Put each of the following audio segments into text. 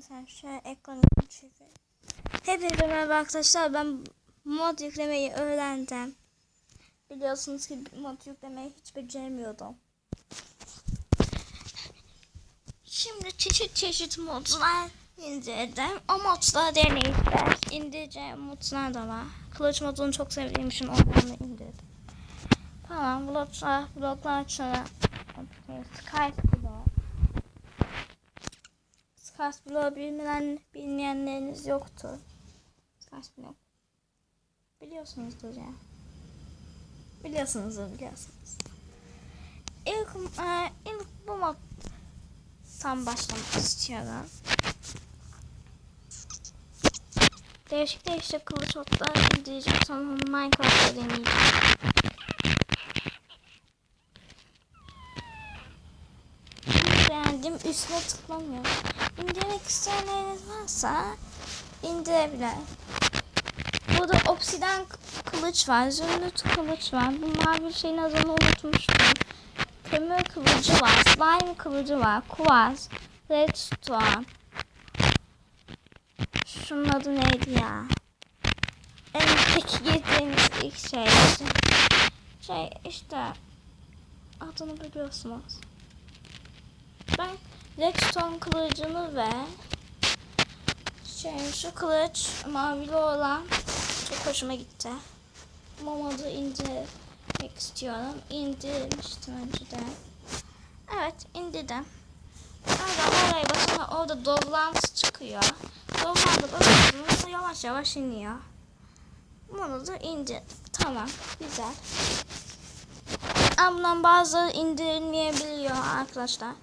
Sen şöyle ekranı çevir. Hepinize merhaba arkadaşlar. Ben mod yüklemeyi öğrendim. Biliyorsunuz ki mod yüklemeyi hiç beceremiyordum. Şimdi çeşit çeşit modlar indirdim. O modları deneyip belki indireceğim modlar da var. Kılıç modunu çok sevdiğim için onları indirdim. Tamam bloklar, bloklar açalım. Skype blok bilmeyen, bilmeyenleriniz. Skype blok. Biliyorsunuzdur ya. Biliyorsunuzdur biliyorsunuz. İlk, e, ilk bu mod tam başlamak istiyorum. Değişik değişik kılıç otlar indireceğim. Sonra Minecraft'ta deneyeceğim. Beğendim üstüne tıklamıyorum. İndirmek isteyenleriniz varsa indirebilir. Burada obsiden kılıç var, zümrüt kılıç var. Bu mavi şeyin adını unutmuştum. Kömür kılıcı var, slime kılıcı var, kuvars, redstone. Şunun adı neydi ya? En peki girdiğimiz ilk şey. Şey işte adını biliyorsunuz. Ben redstone kılıcını ve şey şu kılıç mavili olan çok hoşuma gitti. Bu modu indirmek istiyorum. İndirmiştim önceden. Evet indirdim. Oradan oraya basınca orada dovlant çıkıyor. Dovlant'a basıyorsunuz yavaş yavaş iniyor. Bunu da indir. Tamam güzel. Ama bazıları indirilmeyebiliyor arkadaşlar.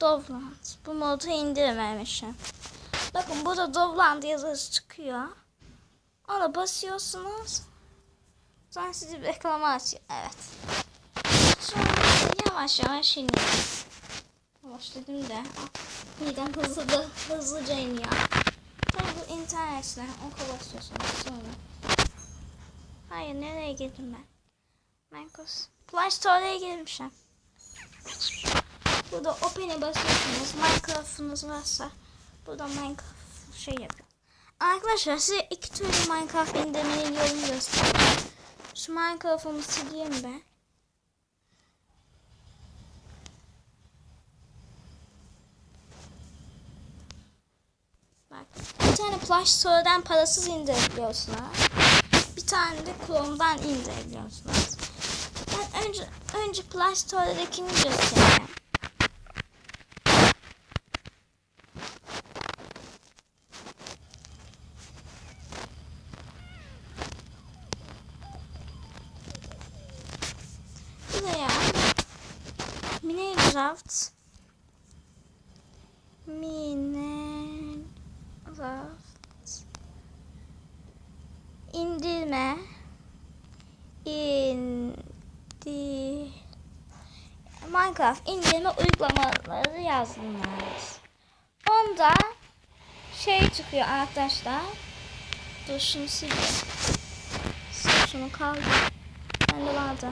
Dovland. Bu modu indirmemişim. Bakın burada Dovland yazısı çıkıyor. Ona basıyorsunuz. Sonra sizi bir reklama açıyor. Evet. Sonra yavaş yavaş iniyor. Yavaş dedim de. Midem hızlı da, hızlıca iniyor. Tabii bu internetle oka basıyorsunuz sonra. Hayır nereye girdim ben? Minecraft. Play Store'ya girmişim. Burada Open'e basıyorsunuz. Minecraft'ınız varsa burada Minecraft şey yapıyor. Arkadaşlar size iki türlü Minecraft indirmenin yolunu göstereyim. Şu Minecraft'ımı sileyim ben. Bak. Bir tane Play Store'dan parasız indirebiliyorsunuz. Bir tane de Chrome'dan indirebiliyorsunuz. Ben önce önce Play Store'dakini göstereyim. Buraya Minecraft Minecraft indirme indi Minecraft indirme uygulamaları yazdılar. Onda şey çıkıyor arkadaşlar. Dur şunu sileyim. Sil şunu kaldı. Bende vardı.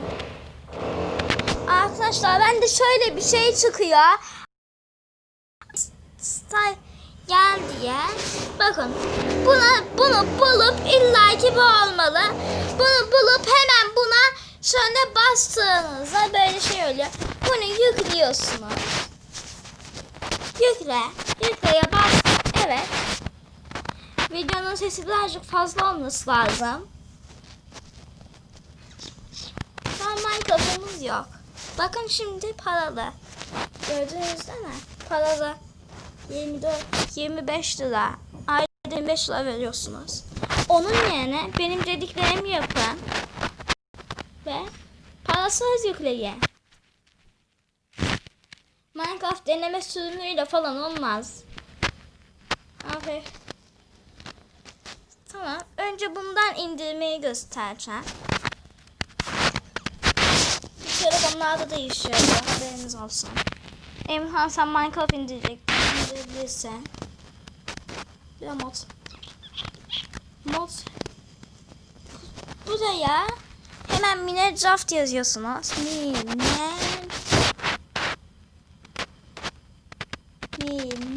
Arkadaşlar ben de şöyle bir şey çıkıyor. Gel diye. Bakın buna bunu bulup illaki bu olmalı. Bunu bulup hemen buna şöyle bastığınızda böyle şey oluyor. Bunu yüklüyorsunuz. Yükle. Yükleye bas. Evet. Videonun sesi birazcık fazla olması lazım. An Minecraft'ımız yok. Bakın şimdi paralı. Gördünüz değil mi? Paralı. 24, 25 lira. Ayda 25 lira veriyorsunuz. Onun yerine benim dediklerimi yapın. Ve parasız yükleyin. Minecraft deneme sürümüyle falan olmaz. Aferin. Tamam. Önce bundan indirmeyi göstereceğim. Telefonlarda değişiyor. Haberiniz olsun. Emhan sen Minecraft indirecek. İndirebilirsen. Bir de mod. Mod. Buraya hemen Minecraft yazıyorsunuz. Mine. Mine.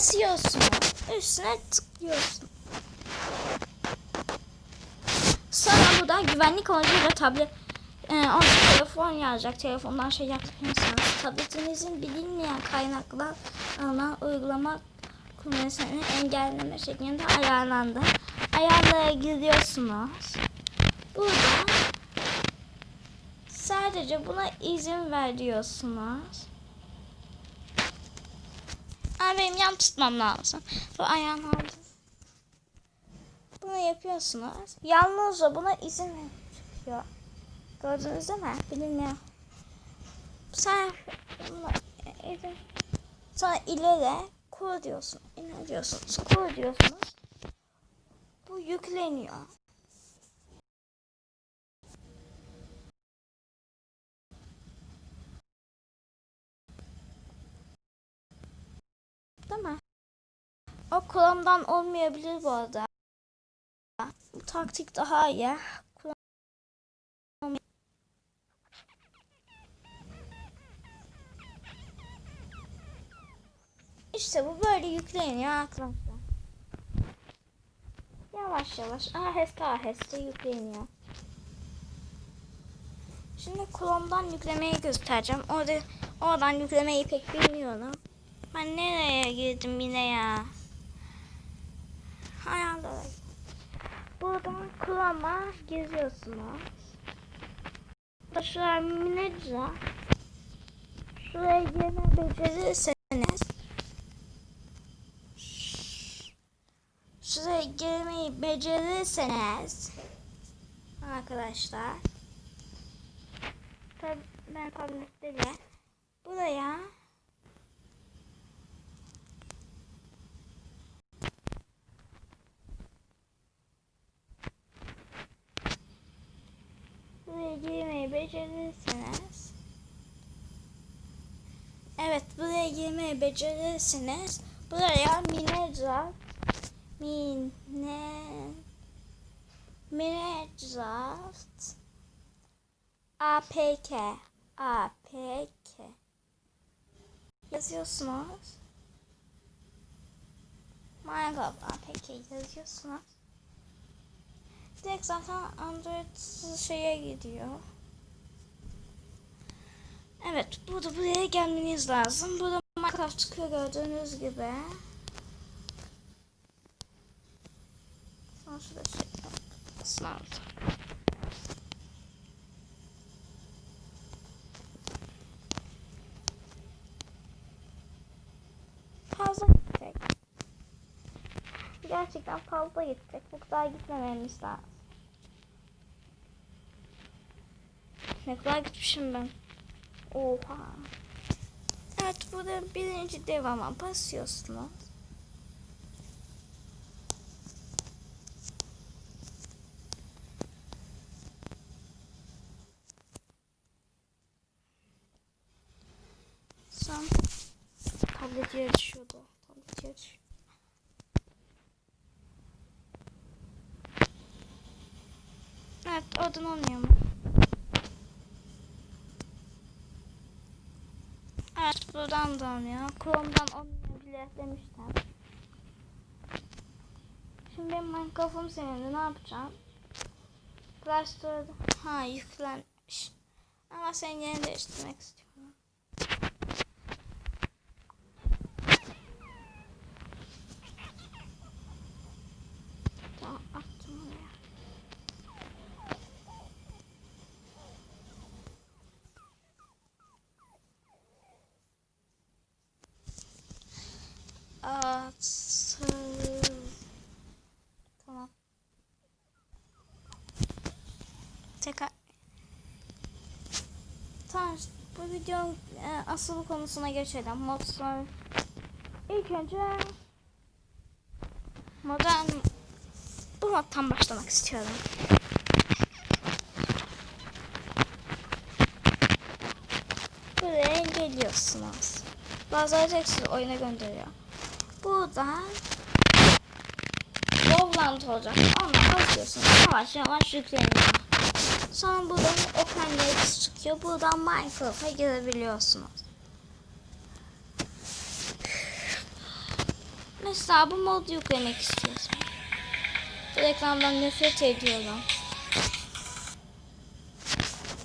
basıyorsun. Üstüne tıklıyorsun. Sonra burada güvenlik amacıyla tablet e, orada telefon yazacak. Telefondan şey yapmıyorsanız tabletinizin bilinmeyen kaynaklar alınan uygulama kullanmasını engelleme şeklinde ayarlandı. Ayarlara giriyorsunuz. Burada sadece buna izin veriyorsunuz. Ama benim yan tutmam lazım. Bu ayağını aldım. Bunu yapıyorsunuz. Yalnızca buna izin çıkıyor. Gördünüz değil mi? Bilinmiyor. Sen izin. Sonra ileri kur diyorsun. İleri diyorsunuz. Kur diyorsunuz. Bu yükleniyor. Mi? O Chrome'dan olmayabilir bu arada. Bu taktik daha iyi. İşte bu böyle yükleniyor arkadaşlar. Yavaş yavaş aheste aheste yükleniyor. Şimdi Chrome'dan yüklemeyi göstereceğim. Orada oradan yüklemeyi pek bilmiyorum. Ben nereye girdim yine ya? Ayarlara. Buradan Chrome'a geziyorsunuz. Şuraya Manager'a Şuraya girme becerirseniz Şuraya girmeyi becerirseniz Arkadaşlar Tabii ben tablette de Buraya Buraya girmeyi becerirseniz Evet buraya girmeyi becerirsiniz. Buraya Minecraft Mine Minecraft APK APK yazıyorsunuz. Minecraft APK yazıyorsunuz. Direkt zaten Android şeye gidiyor. Evet, burada buraya gelmeniz lazım. Burada Minecraft çıkıyor gördüğünüz gibi. Sonra şurada şey sınav. Fazla gidecek. Gerçekten fazla gidecek. Bu kadar gitmememiz lazım. Ne kadar gitmişim ben. Oha. Evet burada birinci devama basıyorsunuz. Son tablet yere düşüyordu. Tablet yere düşüyordu. Evet oradan olmuyor mu? Evet buradan da olmuyor. Chrome'dan olmayabilir demiştim. Şimdi benim Minecraft'ım senin ne yapacağım? Play Store'da ha yüklenmiş. Ama sen yerini değiştirmek istiyorum. Tamam attım oraya. Atıl. Tamam. Tekrar. Tamam işte bu videonun e, asıl konusuna geçelim. Modlar. İlk önce modern bu moddan başlamak istiyorum. Buraya geliyorsunuz. Bazıları tek sizi oyuna gönderiyor. Buradan Wovland olacak. Ona basıyorsunuz. Yavaş yavaş yükleniyor. Sonra buradan Open Labs çıkıyor. Buradan Minecraft'a girebiliyorsunuz. Mesela bu modu yüklemek istiyorsun. Bu reklamdan nefret ediyorum.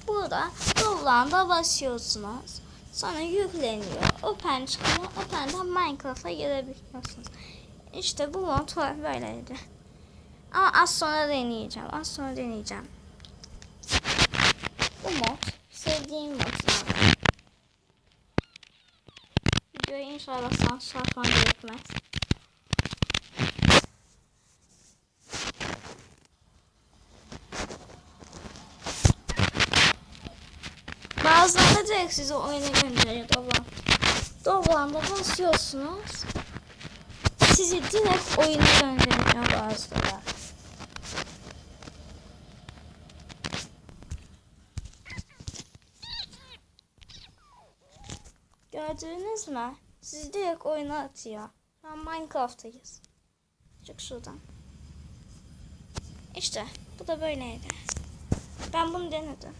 Burada Download'a basıyorsunuz. Sonra yükleniyor. Open çıkıyor. Open'den Minecraft'a girebiliyorsunuz. İşte bu mod böyleydi. Ama az sonra deneyeceğim. Az sonra deneyeceğim. Bu mod sevdiğim modlardan. Videoyu inşallah sansür atmam gerekmez. Bazıları direkt sizi oyuna gönderiyor Doblan. Doblan'da basıyorsunuz. Sizi direkt oyuna gönderiyor bazıları. Gördünüz mü? Sizi direkt oyuna atıyor. Şu an Minecraft'tayız. Çık şuradan. İşte bu da böyleydi. Ben bunu denedim.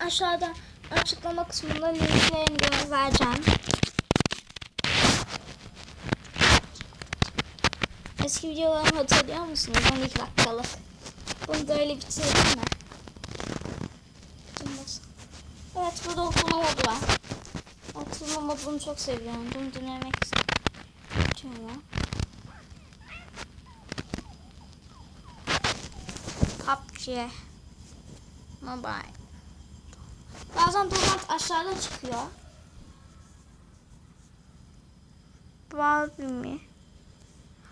Aşağıda açıklama kısmında linklerini vereceğim. Eski videolarımı hatırlıyor musunuz? 12 dakikalık. Bunu böyle bitirdim mi? Bilmez. Evet burada oturma modu var. Oturma modunu çok seviyorum. Bunu denemek istiyorum. PUBG Mobile Bazen dolar aşağıda çıkıyor. Barbie mi?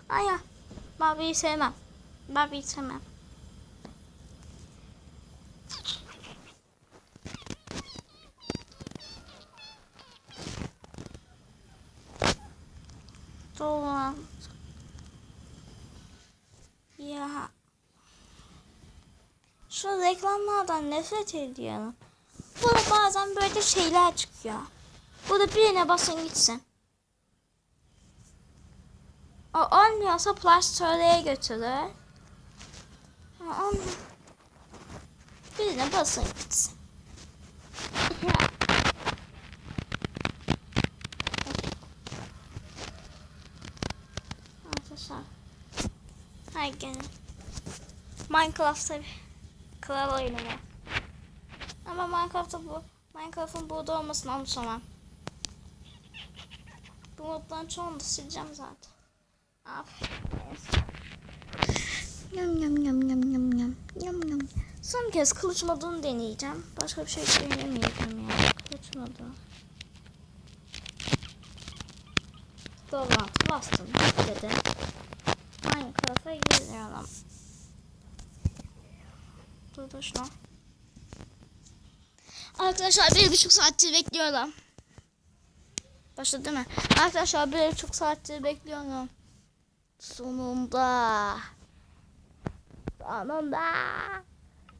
Ay ya. Barbie'yi sevmem. Barbie'yi sevmem. Dolar. Ya. Şu nefret ediyorum. Burada bazen böyle şeyler çıkıyor. Burada birine basın gitsin. O olmuyorsa plastörlüğe götürür. Birine basın gitsin. Arkadaşlar. Haydi gelin. Minecraft tabi. Kral oyunu. Ama Minecraft'ta bu Minecraft'ın burada olmasını anımsamam. Bu moddan çoğunu da sileceğim zaten. Aferin. Yum yum yum yum yum yum yum yum. Son kez kılıç modunu deneyeceğim. Başka bir şey deneyemeyeceğim ya. Kılıç modu. Dolant bastım. Dedi. Minecraft'a giriyorum. Dur dur şuna. Arkadaşlar bir buçuk saattir bekliyorum. Başladı mi? Arkadaşlar bir buçuk saattir bekliyorum. Sonunda. Sonunda.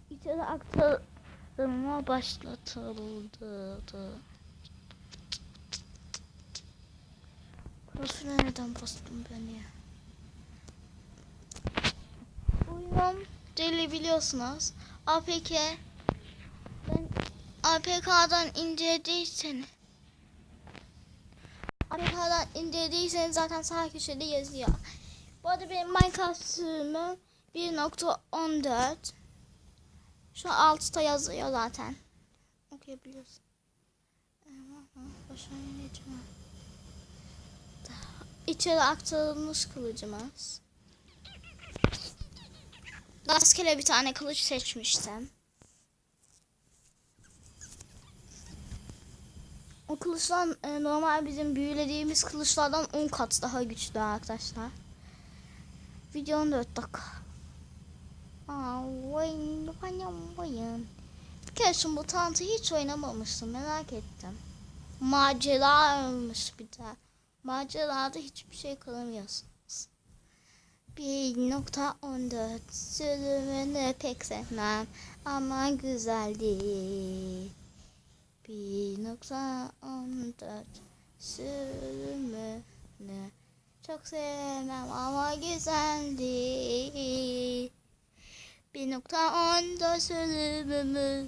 İçeri aktarılma başlatıldı. Profile neden bastım ben ya? Oyun deli biliyorsunuz. APK APK'dan indirdiyseniz APK'dan indirdiyseniz zaten sağ köşede yazıyor. Bu arada benim Minecraft sürümüm 1.14 Şu altta yazıyor zaten. Okuyabiliyorsun. Başa ineceğim. İçeri aktarılmış kılıcımız. Rastgele bir tane kılıç seçmiştim. O kılıçlar e, normal bizim büyülediğimiz kılıçlardan 10 kat daha güçlü arkadaşlar. Video 14 dakika. Bir kere şu mutantı hiç oynamamıştım merak ettim. Maceraymış bir de. Macerada hiçbir şey kalamıyorsunuz. 1.14 sürümünü pek sevmem ama güzeldi. 1.14 sürümünü çok sevmem ama güzeldi. 1.14 sürümümü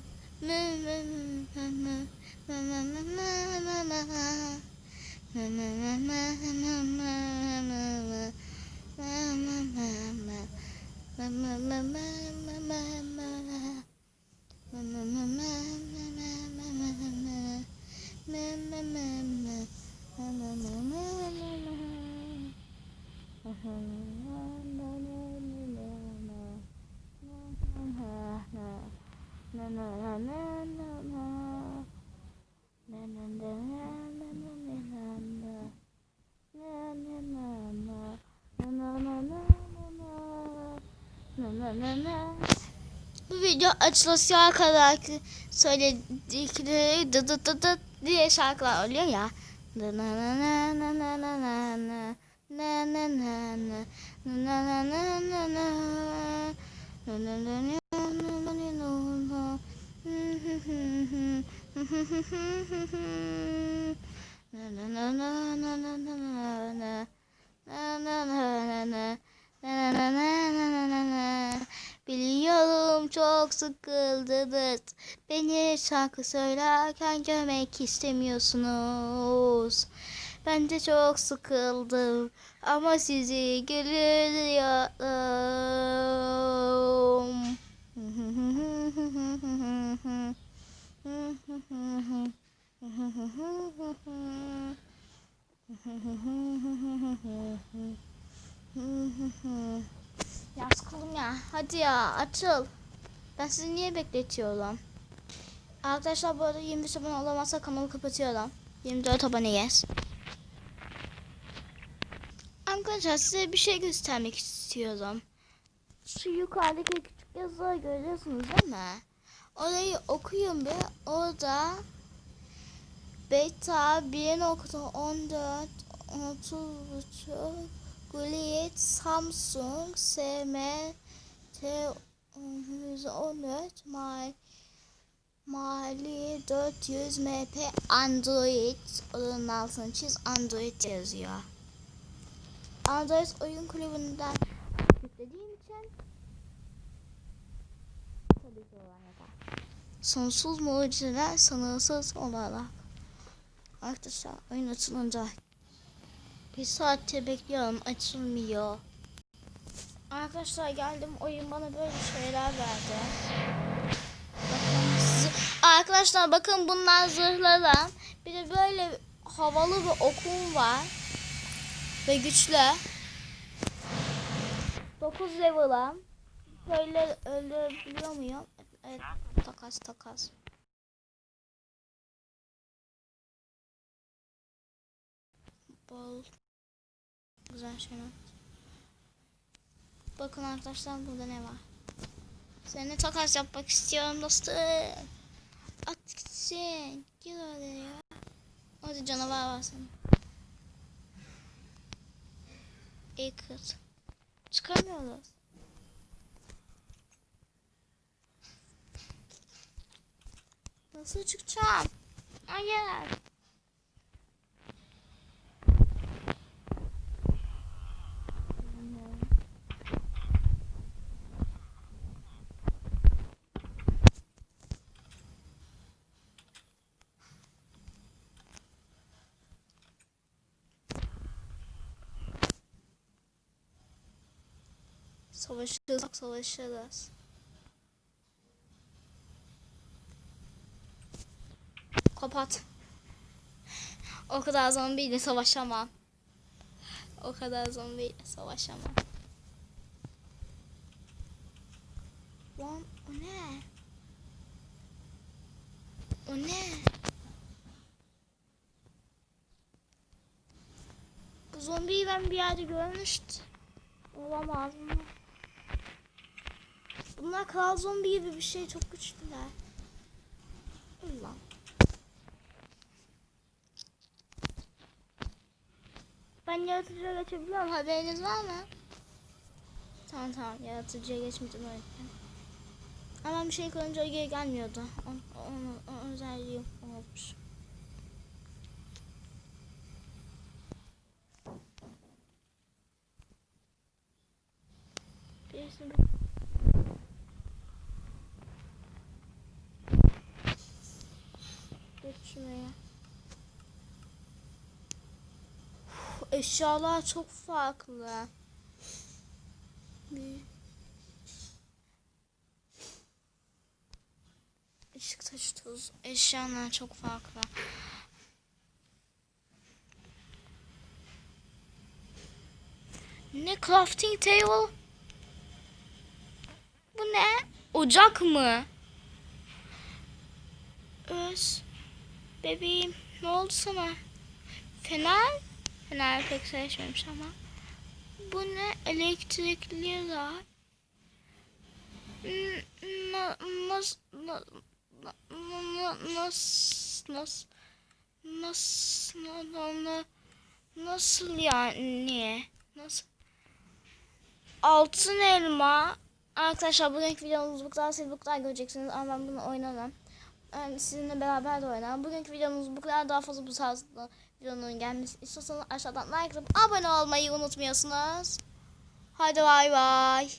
video açılışa kadar söyledikleri dı dı dı dı diye şarkılar oluyor ya. Na na na na na na na na. Na na na na. Na na na na na. Na na na na Biliyorum çok sıkıldınız. Beni şarkı söylerken görmek istemiyorsunuz. Ben de çok sıkıldım ama sizi gülüyorum. Hadi ya açıl. Ben sizi niye bekletiyorum? Arkadaşlar bu arada 25 abone olamazsa kanalı kapatıyorum. 24 aboneyiz. Arkadaşlar size bir şey göstermek istiyorum. Şu yukarıdaki küçük yazıları görüyorsunuz değil mi? Orayı okuyun bir. Orada beta 1.14 30 Gullit Samsung SM T114 Mal Mali 400 MP Android onun altını çiz Android yazıyor. Android oyun kulübünden yüklediğim için tabii ki olarak sonsuz mucizeler sınırsız olarak arkadaşlar oyun açılınca bir saattir bekliyorum açılmıyor. Arkadaşlar geldim oyun bana böyle şeyler verdi. Bakın Arkadaşlar bakın bunlar zırhlarım. Bir de böyle havalı bir okum var. Ve güçlü. 9 level'ım. Böyle öldürebiliyor muyum? Evet takas takas. Bol güzel şeyler. Bakın arkadaşlar burada ne var? Seninle takas yapmak istiyorum dostum. At gitsin. Gel oraya. Orada canavar var senin. İyi kız. Çıkamıyoruz. Nasıl çıkacağım? Hayır. Savaşırız, savaşırız. Kapat. O kadar zombiyle savaşamam. O kadar zombiyle savaşamam. Lan o ne? O ne? Bu zombiyi ben bir yerde görmüştüm. Olamaz mı? Bunlar kral zombi gibi bir şey çok güçlüler. Allah. Ben yaratıcıya geçebiliyorum. Haberiniz var mı? Tamam tamam yaratıcıya geçmeyeceğim öğretmen. Ama bir şey koyunca geri gelmiyordu. O, onu, o özelliği olmuş. Birisini Geç şuraya. Eşyalar çok farklı. Işık taşı tuz. Eşyalar çok farklı. Ne crafting table? Bu ne? Ocak mı? Öz. Bebeğim ne oldu sana? Fener? Fener pek sevişmemiş ama. Bu ne? Elektrikli ray. N- na- Nas, na- na- na- nas, nas, nas, na- na- na- nasıl yani? Nasıl? Altın elma. Arkadaşlar bugünkü videomuz bu kadar. Siz bu kadar göreceksiniz ama ben bunu oynamam. Yani sizinle beraber de oynarım. Bugünkü videomuz bu kadar. Daha fazla bu tarzda videonun gelmesi istiyorsanız aşağıdan like atıp abone olmayı unutmuyorsunuz. Hadi bay bay.